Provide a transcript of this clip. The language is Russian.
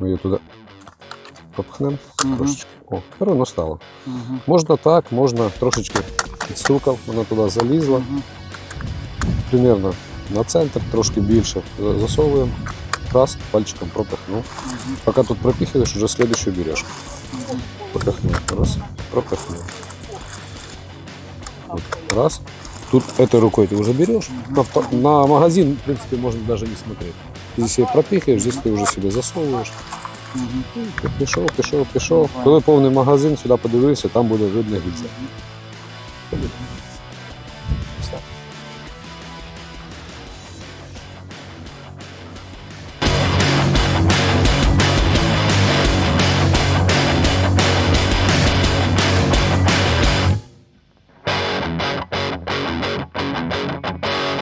Ми її туди попхнемо Мгм. трошечки. О, тепер воно стало. Мгм. Можна так, можна трошечки підстукав, вона туди залізла. Мгм. Примерно на центр, трошки більше. За- Засовуємо. Раз, пальчиком пропихнув. Пока тут пропихиваешь, уже следующую берешь. Пропихнул. Раз, пропихнул. Вот. Раз. Тут этой рукой ты уже берешь. На, на магазин, в принципе, можно даже не смотреть. Здесь себе пропихаешь, здесь ты уже себе засовываешь. Угу. Пішов, пішов, Когда полный повний магазин, сюди подивився, там будет видно гільза. Все.